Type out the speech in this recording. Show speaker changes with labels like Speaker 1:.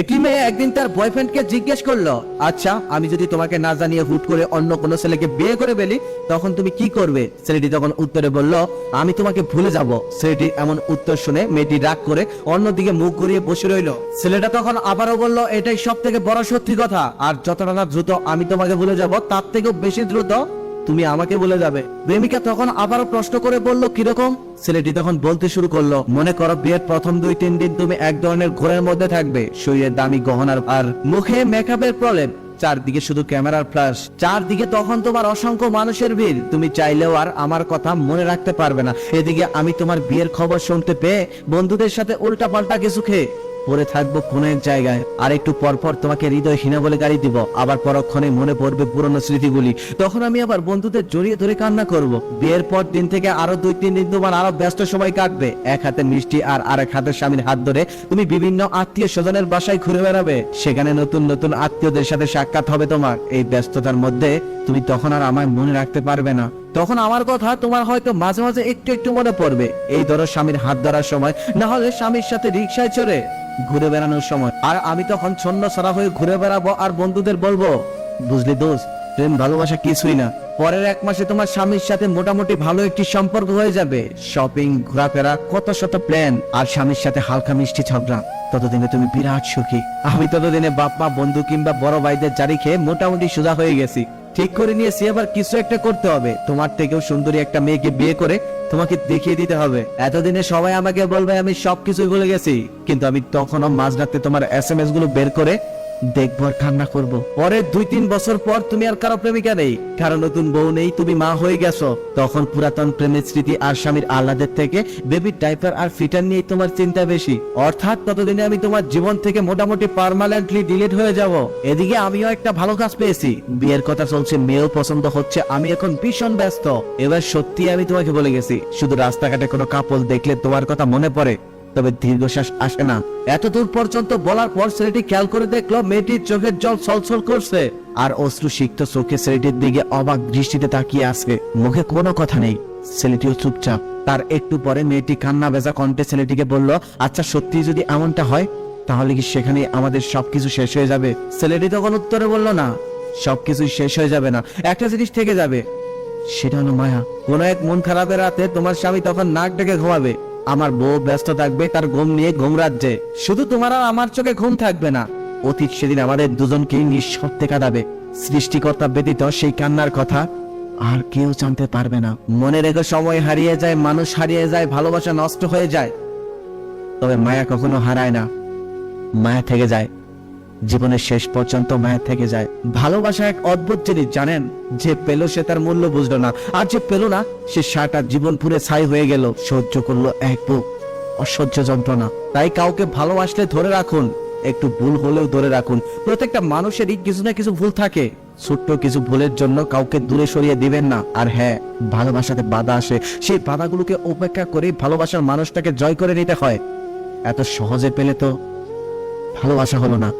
Speaker 1: একটি মেয়ে একদিন তার বয়ফ্রেন্ডকে জিজ্ঞেস করল আচ্ছা আমি যদি তোমাকে না জানিয়ে হুট করে অন্য কোনো ছেলেকে বিয়ে করে ফেলি, তখন তুমি কি করবে? ছেলেটি তখন উত্তরে বলল, আমি তোমাকে ভুলে যাব। ছেলেটি এমন উত্তর শুনে মেয়েটি রাগ করে অন্যদিকে মুখ ঘুরিয়ে বসে রইল। ছেলেটা তখন আবারও বলল, এটাই সব থেকে বড় সত্যি কথা, আর যতটা না দ্রুত আমি তোমাকে ভুলে যাব, তার থেকেও বেশি দ্রুত তুমি আমাকে বলে যাবে। প্রেমিকা তখন আবারও প্রশ্ন করে বলল, কীরকম? ছেলেটি তখন বলতে শুরু করল, মনে করো বিয়ের প্রথম দুই তিন দিন তুমি এক ধরনের ঘোরের মধ্যে থাকবে শরীরের দামি গহনার আর মুখে মেকআপের প্রলেপ, চারদিকে শুধু ক্যামেরার ফ্ল্যাশ চারদিকে তখন তোমার অসংখ্য মানুষের ভিড়, তুমি চাইলেও আর আমার কথা মনে রাখতে পারবে না। এদিকে আমি তোমার বিয়ের খবর শুনতে পেয়ে বন্ধুদের সাথে উল্টা পাল্টা কিছু খেয়ে পড়ে থাকব কোন এক জায়গায়। আর একটু পর পর তোমাকে হৃদয়হীনা বলে গাড়ি দিব। আবার পরক্ষণে মনে পড়বে পুরনো স্মৃতিগুলি। তখন আমি আবার বন্ধুদের জড়িয়ে ধরে কান্না করব। বিয়ের পর দিন থেকে আরও দুই, তিন দিন তোমার আরও ব্যস্ত সময় কাটবে। এক হাতে মিষ্টি আর আরেক হাতে স্বামীর হাত ধরে তুমি বিভিন্ন আত্মীয় স্বজনের বাসায় ঘুরে বেড়াবে। সেখানে নতুন নতুন আত্মীয়দের সাথে সাক্ষাৎ হবে তোমার। এই ব্যস্ততার মধ্যে তুমি তখন আর আমায় মনে রাখতে পারবে না। তখন আমার কথা তোমার হয়তো মাঝে মাঝে একটু একটু মনে পড়বে। এই ধরো স্বামীর হাত ধরার সময়, না হলে স্বামীর সাথে রিক্সায় চড়ে ঘুরে বেড়ানোর সময়। আর আমি তখন ছন্ন ছড়া হয়ে ঘুরে বেড়াবো আর বন্ধুদের বলব, বুঝলি দোষ, প্রেম ভালোবাসা কিছুই না। পরের এক মাসে তোমার স্বামীর সাথে মোটামুটি ভালো একটি সম্পর্ক হয়ে যাবে। শপিং ঘোরাফেরা, কত শত প্ল্যান আর স্বামীর সাথে হালকা মিষ্টি ঝগড়া। ততদিনে তুমি বিরাট সুখী। আমি ততদিনে বাপ, মা, বন্ধু কিংবা বড় ভাইদের জারি খেয়ে মোটামুটি সোজা হয়ে গেছি। ঠিক করে নিয়েছি আবার কিছু একটা করতে হবে। তোমার থেকেও সুন্দরী একটা মেয়েকে বিয়ে করে তোমাকে দেখিয়ে দিতে হবে। এতদিনে সবাই আমাকে বলবে, আমি সবকিছু ভুলে গেছি। কিন্তু আমি তখনও মাঝরাতে তোমার এস এম এসগুলো বের করে দেখব কান্না করব। পরে দুই তিন বছর পর তুমি আর কারও প্রেমিকা নেই। নতুন বউ নেই, তুমি মা হয়ে গেছো। তখন পুরাতন প্রেমের স্মৃতি আর স্বামীর আহ্লাদের থেকে বেবির ডাইপার আর ফিটার নিয়ে তোমার চিন্তা বেশি। অর্থাৎ ততদিনে আমি তোমার জীবন থেকে মোটামুটি পার্মানেন্টলি ডিলিট হয়ে যাব। এদিকে আমিও একটা ভালো কাজ পেয়েছি। বিয়ের কথা চলছে, মেয়েও পছন্দ হচ্ছে, আমি এখন ভীষণ ব্যস্ত। এবার সত্যি আমি তোমাকে বলে গেছি, শুধু রাস্তাঘাটে কোনো কাপল দেখলে তোমার কথা মনে পড়ে। তবে দীর্ঘশ্বাস আসে না। এত দূর পর্যন্ত বলার পর ছেলেটি খেয়াল করে দেখল মেয়েটির চোখের জল ছলছল করছে আর অশ্রু সিক্ত চোখে ছেলেটির দিকে অবাক দৃষ্টিতে তাকিয়ে আছে। মুখে কোনো কথা নেই। ছেলেটিও চুপচাপ। তার একটু পরে মেয়েটি কান্না বেজা কণ্ঠে ছেলেটিকে বলল আচ্ছা সত্যি যদি এমনটা হয়, তাহলে কি সেখানে আমাদের সবকিছু শেষ হয়ে যাবে? ছেলেটি তখন উত্তরে বলল, না, সবকিছুই শেষ হয়ে যাবে না। একটা জিনিস থেকে যাবে। সেটা হলো মায়া। কোন এক মন খারাপের রাতে তোমার স্বামী তখন নাক ডেকে ঘুমাবে। আমার বউ ব্যস্ত থাকবে তার ঘুম নিয়ে ঘুম রাজ্যে। শুধু তোমার আর আমার চোখে ঘুম থাকবে না। অতীত সেদিন আমাদের দুজনকেই নিঃশব্দে কাঁদাবে। সৃষ্টিকর্তা ব্যতীত সেই কান্নার কথা আর কেউ জানতে পারবে না। মনে রেখে সময় হারিয়ে যায়, মানুষ হারিয়ে যায়, ভালোবাসা নষ্ট হয়ে যায়। তবে মায়া কখনো হারায় না। মায়া থেকে যায়। জীবনের শেষ পর্যন্ত মায়ের থেকে যায়। ভালোবাসা এক অদ্ভুত জিনিস, জানেন? যে পেল সে তার মূল্য বুঝলো না। আর যে পেল না, সে সারাটা জীবন পুরে ছাই হয়ে গেল। সহ্য করল এক বুক। অসহ্য যন্ত্রণা। তাই কাউকে ভালোবাসলে ধরে রাখুন। একটু ভুল হলেও ধরে রাখুন। প্রত্যেকটা মানুষেরই কিছু না কিছু ভুল থাকে। ছোট্ট কিছু ভুলের জন্য কাউকে দূরে সরিয়ে দিবেন না। আর হ্যাঁ ভালোবাসাতে বাধা আসে। সেই বাধাগুলোকে উপেক্ষা করে ভালোবাসার মানুষটাকে জয় করে নিতে হয়। এত সহজে পেলে তো ভালোবাসা হলো না।